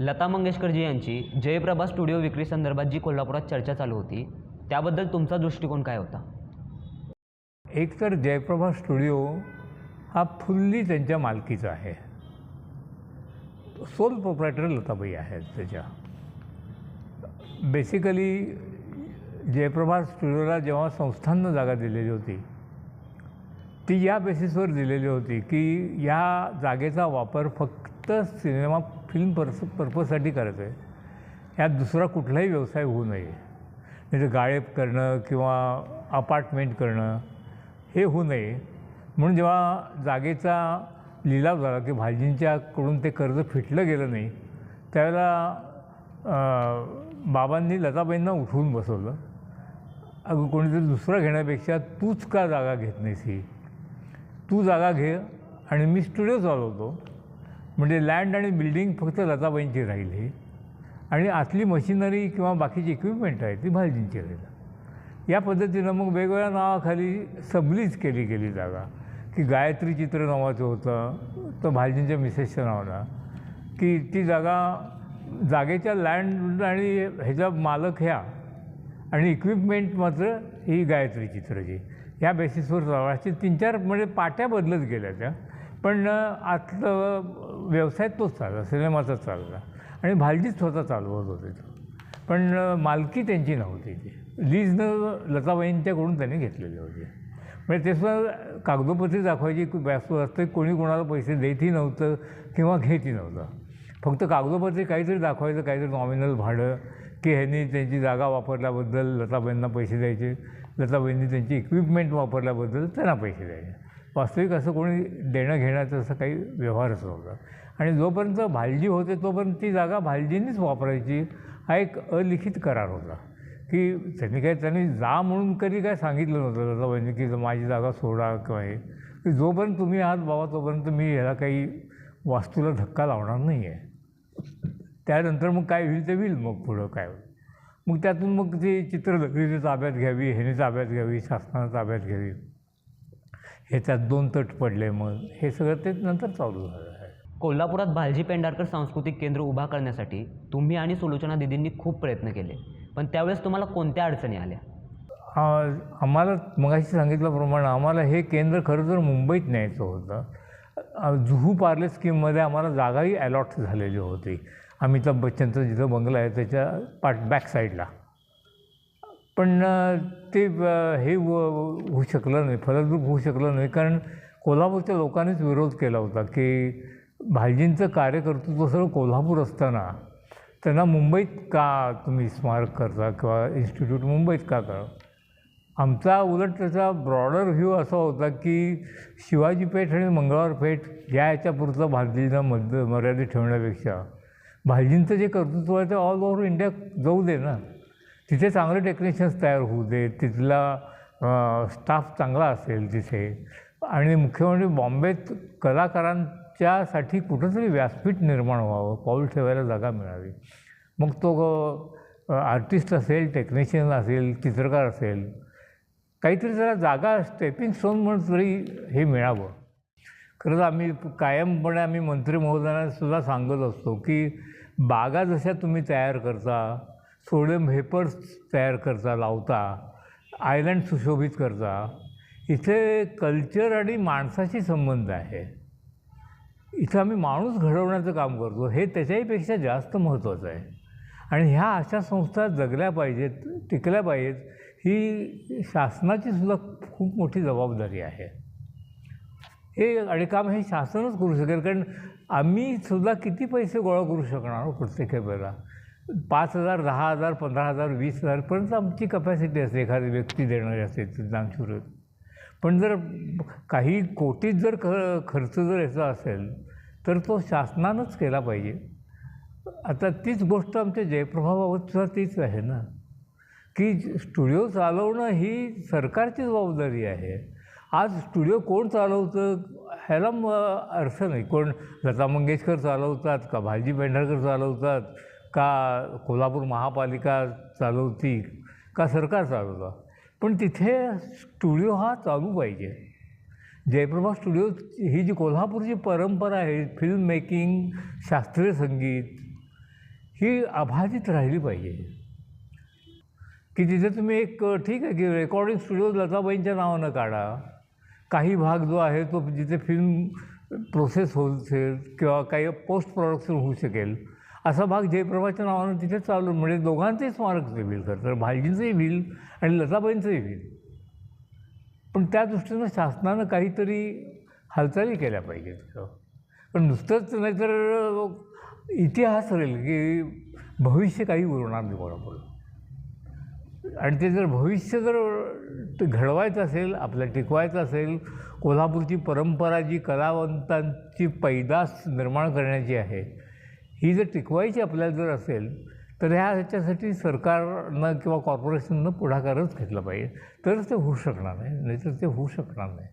लता मंगेशकरजी यांची जयप्रभा स्टुडिओ विक्री संदर्भात जी कोल्हापुरात चर्चा चालू होती त्याबद्दल तुमचा दृष्टिकोन काय होता? एक तर जयप्रभा स्टुडिओ हा फुल्ली त्यांच्या मालकीचा आहे. सोल प्रोप्रायटर लताबाई आहेत त्याच्या. बेसिकली जयप्रभा स्टुडिओला जेव्हा संस्थांना जागा दिलेली होती ती या बेसिसवर दिलेली होती की या जागेचा वापर फक्त सिनेमा फिल्म पर्स पर्पजसाठी करायचं आहे. यात दुसरा कुठलाही व्यवसाय होऊ नये. म्हणजे गाळेप करणं किंवा अपार्टमेंट करणं हे होऊ नये. म्हणून जेव्हा जागेचा लिलाव झाला की भाजींच्याकडून ते कर्ज फिटलं गेलं नाही त्यावेळेला बाबांनी लताबाईंना उठवून बसवलं. अगं कोणीतरी दुसरं घेण्यापेक्षा तूच का जागा घेत नाहीस ही? तू जागा घे. आणि मी स्टुडिओ चालवतो. म्हणजे लँड आणि बिल्डिंग फक्त लताबाईंची राहिली. आणि आतली मशिनरी किंवा बाकीची इक्विपमेंट आहे ती भालजींची राहिली. या पद्धतीनं मग वेगवेगळ्या नावाखाली सबलीज केली गेली जागा. की गायत्री चित्र नावाचं होतं तर भालजींच्या मिसेसच्या नावानं. की ती जागा जागेच्या लँड आणि ह्याच्या मालक ह्या आणि इक्विपमेंट मात्र ही गायत्री चित्रची ह्या बेसिसवर जवळचे तीन चार म्हणजे पाट्या बदलत गेल्या त्या. पण आतलं व्यवसाय तोच चालला सिनेमाचाच चालला. आणि भालजी स्वतः चालवत होते तो. पण मालकी त्यांची नव्हती ती. लीजनं लताबाईंच्याकडून त्यांनी घेतलेली होती. म्हणजे ते सुद्धा कागदोपत्री दाखवायची व्यासू असते कोणी कोणाला पैसे देतही नव्हतं किंवा घेतही नव्हतं. फक्त कागदोपत्री काहीतरी दाखवायचं काहीतरी नॉमिनल भाडं की ह्यांनी त्यांची जागा वापरल्याबद्दल लताबाईंना पैसे द्यायचे लताबाईंनी त्यांची इक्विपमेंट वापरल्याबद्दल त्यांना पैसे द्यायचे. वास्तविक असं कोणी देणं घेण्याचं असं काही व्यवहारच नव्हता. आणि जोपर्यंत भालजी होते तोपर्यंत ती जागा भालजींनीच वापरायची. हा एक अलिखित करार होता. की त्यांनी काय त्यांनी जा म्हणून कधी काय सांगितलं नव्हतं. लताबाईंनी की माझी जागा सोडा किंवा हे. की जोपर्यंत तुम्ही आहात बाबा तोपर्यंत मी ह्याला काही वास्तूला धक्का लावणार नाही आहे त्यानंतर मग काय होईल ते होईल मग पुढं काय होईल. मग त्यातून मग ती चित्रनगरीने ताब्यात घ्यावी ह्याने ताब्यात घ्यावी शासनानं ताब्यात घ्यावी. हे त्यात दोन तट पडले मग. हे सगळं ते नंतर चालू झालं आहे. कोल्हापुरात भालजी पेंढारकर सांस्कृतिक केंद्र उभा करण्यासाठी तुम्ही आणि सुलोचना दिदींनी खूप प्रयत्न केले. पण त्यावेळेस तुम्हाला कोणत्या अडचणी आल्या? आम्हाला मगाशी सांगितल्याप्रमाणे आम्हाला हे केंद्र खरं तर मुंबईत न्यायचं होतं. जुहू पार्ले स्कीममध्ये आम्हाला जागाही अलॉट झालेली होती. अमिताभ बच्चनचं जिथं बंगला आहे त्याच्या पाठ बॅक साईडला पण ते ब हे व- होऊ शकलं नाही. फलद्रूप होऊ शकलं नाही. कारण कोल्हापूरच्या लोकांनीच विरोध केला होता की भालजींचं कार्यकर्तृत्व सगळं कोल्हापूर असताना त्यांना मुंबईत का तुम्ही स्मारक करता किंवा इन्स्टिट्यूट मुंबईत का करा? आमचा उलट त्याचा ब्रॉडर व्ह्यू असा होता की शिवाजी पेठ आणि मंगळवार पेठ या याच्यापुरतं भालजींना मध्य मर्यादित ठेवण्यापेक्षा भालजींचं जे कर्तृत्व आहे ते ऑल ओव्हर इंडिया जाऊ दे ना. तिथे चांगले टेक्निशियन्स तयार होऊ दे तिथला स्टाफ चांगला असेल तिथे. आणि मुख्य म्हणजे बॉम्बेत कलाकारांच्यासाठी कुठंतरी व्यासपीठ निर्माण व्हावं पाऊल ठेवायला जागा मिळावी. मग तो आर्टिस्ट असेल टेक्निशियन असेल चित्रकार असेल काहीतरी जरा जागा स्टेपिंग स्टोन म्हणून तरी हे मिळावं. खरंच आम्ही कायमपणे आम्ही मंत्री महोदयांना सुद्धा सांगत असतो की बागा जशा तुम्ही तयार करता सोडियम व्हेपर्स तयार करता लावता आयलँड सुशोभित करता इथे कल्चर आणि माणसाशी संबंध आहे. इथं आम्ही माणूस घडवण्याचं काम करतो हे त्याच्याहीपेक्षा जास्त महत्त्वाचं आहे. आणि ह्या अशा संस्था जगल्या पाहिजेत टिकल्या पाहिजेत ही शासनाची सुद्धा खूप मोठी जबाबदारी आहे. हे आणि काम हे शासनच करू शकेल कारण आम्ही सुद्धा किती पैसे गोळा करू शकणार हो प्रत्येक वेळेला? पाच हजार दहा हजार पंधरा हजार वीस हजारपर्यंत आमची कपॅसिटी असते एखादी व्यक्ती देणारी असते दानशूर पण जर काही कोटीत जर ख खर्च जर याचा असेल तर तो शासनानंच केला पाहिजे. आता तीच गोष्ट आमच्या जयप्रभाबाबतसुद्धा तीच आहे ना. की स्टुडिओ चालवणं ही सरकारची जबाबदारी आहे. आज स्टुडिओ कोण चालवतं ह्याला अर्थ नाही. कोण लता मंगेशकर चालवतात का भालजी पेंढारकर चालवतात? का कोल्हापूर महापालिका चालवती का सरकार चालवतं? पण तिथे स्टुडिओ हा चालू पाहिजे. जयप्रभा स्टुडिओ ही जी कोल्हापूरची परंपरा आहे फिल्म मेकिंग शास्त्रीय संगीत ही अबाधित राहिली पाहिजे. की तिथे तुम्ही एक ठीक आहे की रेकॉर्डिंग स्टुडिओ लताबाईंच्या नावानं काढा. काही भाग जो आहे तो जिथे फिल्म प्रोसेस होऊ असेल किंवा काही पोस्ट प्रोडक्शन होऊ शकेल असा भाग जयप्रभाच्या नावानं तिथे चालू म्हणजे दोघांचंही स्मारक ते होईल खरं तर भालजींचंही होईल आणि लताबाईंचंही होईल. पण त्या दृष्टीनं शासनानं काहीतरी हालचाली केल्या पाहिजेत. पण नुसतंच नाही तर इतिहास राहील की भविष्य काही उरणार नाही बरोबर आणि ते जर भविष्य जर घडवायचं असेल आपल्याला टिकवायचं असेल कोल्हापूरची परंपरा जी कलावंतांची पैदास निर्माण करण्याची आहे ही जर टिकवायची आपल्याला जर असेल तर ह्या ह्याच्यासाठी सरकारनं किंवा कॉर्पोरेशननं पुढाकारच घेतला पाहिजे. तरच ते होऊ शकणार नाही नाहीतर ते होऊ शकणार नाही.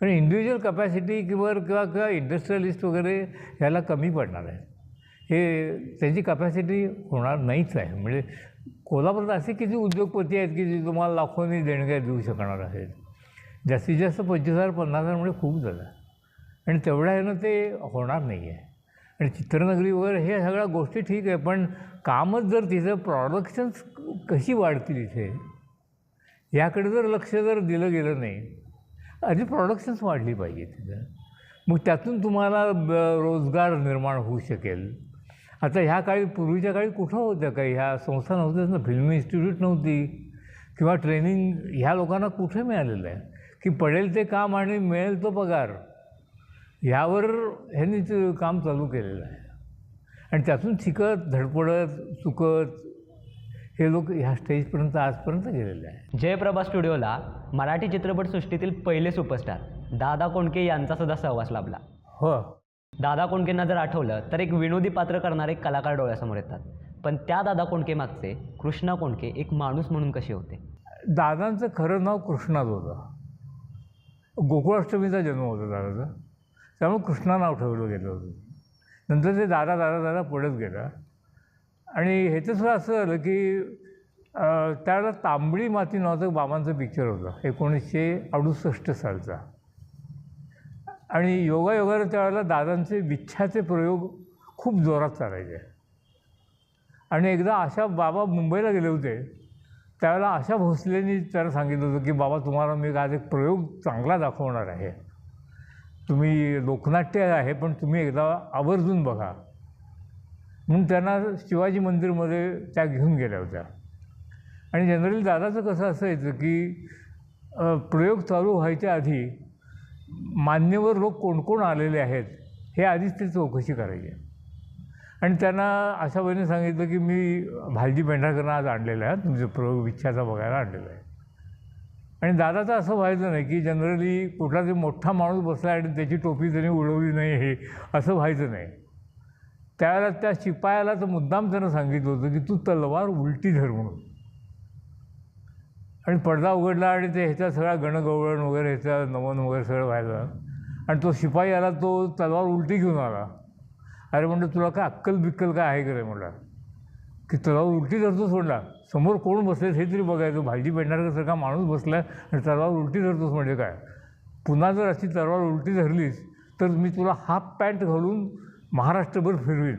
कारण इंडिव्हिज्युअल कपॅसिटी किंवा किंवा किंवा इंडस्ट्रियलिस्ट वगैरे ह्याला कमी पडणार आहे. हे त्यांची कपॅसिटी होणार नाहीच आहे. म्हणजे कोल्हापुरात असे किती उद्योगपती आहेत की जे तुम्हाला लाखोनी देणग्या देऊ शकणार आहेत. जास्तीत जास्त पंचवीस हजार पन्नास हजार म्हणजे खूप झालं. आणि तेवढ्या ह्यानं ते होणार नाही आहे आणि चित्रनगरी वगैरे हे सगळ्या गोष्टी ठीक आहे पण कामच जर तिचं प्रॉडक्शन्स कशी वाढतील इथे? याकडे जर लक्ष जर दिलं गेलं नाही आधी प्रॉडक्शन्स वाढली पाहिजे तिथं. मग त्यातून तुम्हाला ब- रोजगार निर्माण होऊ शकेल. आता ह्या काळी पूर्वीच्या काळी कुठं होत्या काही? ह्या संस्था नव्हत्याच ना फिल्म इन्स्टिट्यूट नव्हती. किंवा ट्रेनिंग ह्या लोकांना कुठे मिळालेलं आहे? की पडेल ते काम आणि मिळेल तो पगार. ह्यावर ह्यांनी ते काम चालू केलेलं आहे. आणि त्यातून शिकत धडपडत चुकत हे लोक ह्या स्टेजपर्यंत आजपर्यंत गेलेले आहे जयप्रभा स्टुडिओला मराठी चित्रपटसृष्टीतील पहिले सुपरस्टार दादा कोंडके यांचा सुद्धा सहवास लाभला. हो. दादा कोंडकेंना जर आठवलं तर एक विनोदी पात्र करणारे कलाकार डोळ्यासमोर येतात. पण त्या दादा कोंडके मागचे कृष्णा कोंडके एक माणूस म्हणून कसे होते? दादांचं खरं नाव कृष्णाच होतं. गोकुळाष्टमीचा जन्म होता दादाचा. त्यामुळे कृष्णा नाव ठेवलं गेलं होतं. नंतर ते दादा दादा दादा पडत गेलं. आणि ह्याचंसुद्धा असं झालं की त्यावेळेला तांबडी माती नावाचं बाबांचं पिक्चर होतं एकोणीसशे अडुसष्ट सालचा. आणि योगायोगाला त्यावेळेला दादांचे विच्छाचे प्रयोग खूप जोरात चालायचे. आणि एकदा आशा बाबा मुंबईला गेले होते त्यावेळेला आशा भोसलेंनी त्याला सांगितलं होतं की बाबा तुम्हाला मी आज एक प्रयोग चांगला दाखवणार आहे. तुम्ही लोकनाट्य आहे पण तुम्ही एकदा आवर्जून बघा. म्हणून त्यांना शिवाजी मंदिरमध्ये त्या घेऊन गेल्या होत्या. आणि जनरली दादाचं कसं असायचं की प्रयोग चालू व्हायच्या आधी मान्यवर लोक कोण कोण आलेले आहेत हे आधीच ते चौकशी करायची. आणि त्यांना अशा वेळेने सांगितलं की मी भालजी पेंढारकरांना आज आणलेलं आहे तुमचे प्रयोग विच्छाचा बघायला आणलेला आहे. आणि दादाचं असं व्हायचं नाही की जनरली कुठला तरी मोठा माणूस बसला आणि त्याची टोपी त्याने उडवली नाही हे असं व्हायचं नाही. त्यावेळेला त्या शिपायाला तर मुद्दाम त्यानं सांगितलं होतं की तू तलवार उलटी धर म्हणून. आणि पडदा उघडला आणि ते ह्याचा सगळा गणगवळण वगैरे ह्याचा नमन वगैरे सगळं व्हायला आणि तो शिपाई आला तो तलवार उलटी घेऊन आला. अरे म्हणलं तुला काय अक्कल बिक्कल काय आहे करे म्हणला? की तलाव उलटी धरतो सोडला. समोर कोण बसलेत हे तरी बघायचं. भाजी पेंढारकरसारखा माणूस बसला आणि तलवार उलटी धरतोस म्हणजे काय? पुन्हा जर अशी तलवार उलटी धरलीस तर मी तुला हाफ पॅन्ट घालून महाराष्ट्रभर फिरवीन.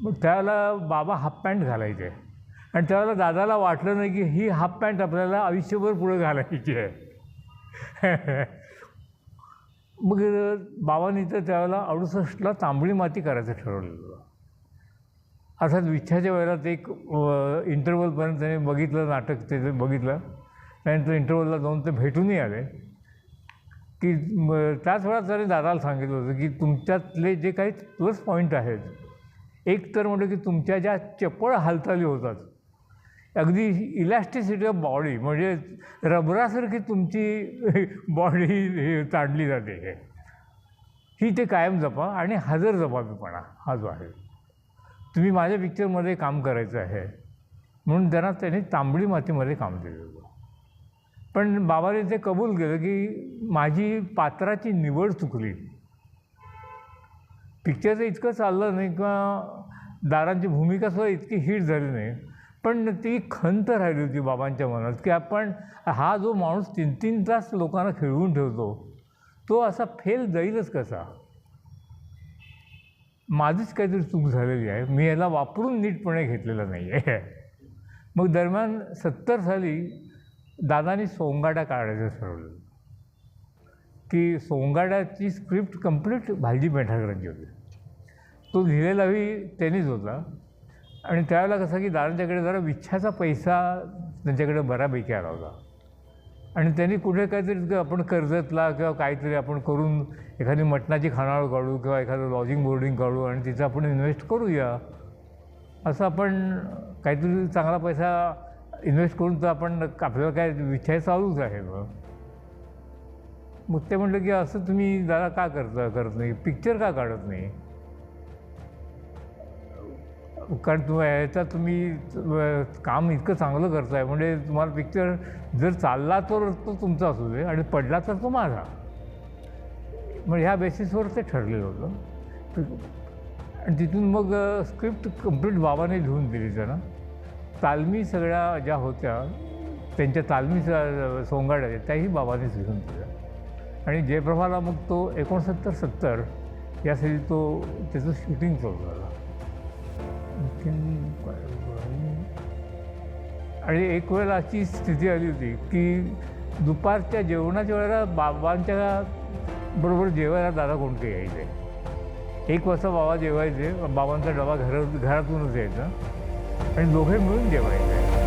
मग त्यावेळेला बाबा हाफ पॅन्ट घालायचे आणि त्यावेळेला दादाला वाटलं नाही की ही हाफ पॅन्ट आपल्याला आयुष्यभर पुढे घालायची आहे. मग बाबांनी तर त्यावेळेला अडुसष्टला तांबडी माती करायचं ठरवलेलं. अर्थात विच्छाच्या वेळेला ते एक इंटरवलपर्यंत त्याने बघितलं नाटक ते बघितलं. त्यानंतर इंटरवलला जाऊन ते भेटूनही आले. की त्याच वेळात त्याने दादाला सांगितलं होतं की तुमच्यातले जे काही प्लस पॉईंट आहेत एक तर म्हणतो की तुमच्या ज्या चपळ हालचाली होतात अगदी इलॅस्टिसिटी ऑफ बॉडी म्हणजे रबरासारखी तुमची बॉडी ताणली जाते हे. ही ते कायम जपा आणि हजर जबाबीपणा हा जो आहे. तुम्ही माझ्या पिक्चरमध्ये काम करायचं आहे. म्हणून त्यांना त्यांनी तांबडी मातीमध्ये काम दिलं होतं पण बाबाने ते कबूल केलं की माझी पात्राची निवड चुकली. पिक्चरचं इतकं चाललं नाही किंवा दारांची भूमिका सुद्धा इतकी हिट झाली नाही. पण ती खंत राहिली होती बाबांच्या मनात की आपण हा जो माणूस तीन तीन तास लोकांना खेळवून ठेवतो तो असा फेल जाईलच कसा? माझीच काहीतरी चूक झालेली आहे. मी याला वापरून नीटपणे घेतलेलं नाही आहे मग दरम्यान सत्तर साली दादानी सोंगाडा काढायचं ठरवलं. की सोंगाड्याची स्क्रिप्ट कंप्लीट भालजी मेठाकरांची होती. तो लिहिलेलाही त्यांनीच होता. आणि त्यावेळेला कसं की दादांच्याकडे जरा विच्छाचा पैसा त्यांच्याकडे बऱ्यापैकी आला होता. आणि त्यांनी कुठे काहीतरी आपण कर्जतला किंवा काहीतरी आपण करून एखादी मटणाची खानावळ काढू किंवा एखादं लॉजिंग बोर्डिंग काढू आणि तिचं आपण इन्व्हेस्ट करूया. असं आपण काहीतरी चांगला पैसा इन्व्हेस्ट करून तर आपण आपल्याला काय विचार चालूच आहे मग मग ते म्हटलं की असं तुम्ही जरा का करता करत नाही? पिक्चर का काढत नाही? कारण तुम्ही ह्याच्यात तुम्ही काम इतकं चांगलं करताय. म्हणजे तुम्हाला पिक्चर जर चालला तर तो तुमचा असू दे आणि पडला तर तो माझा. मग ह्या बेसिसवर ते ठरलेलं होतं. आणि तिथून मग स्क्रिप्ट कंप्लीट बाबाने लिहून दिली त्यांना. तालमी सगळ्या ज्या होत्या त्यांच्या तालमी सोंगाड्या त्याही बाबानेच लिहून दिल्या. आणि जयप्रभाला मग तो एकोणसत्तर सत्तर या तो त्याचं शूटिंग चालू झालं. आणखीन काय आणि एक वेळेला अशी स्थिती आली होती की दुपारच्या जेवणाच्या वेळेला बाबांच्या बरोबर जेवायला दादा कोणते यायचे? एक वाजता बाबा जेवायचे बाबांचा डबा घर घरातूनच यायचा. आणि दोघे मिळून जेवायचे.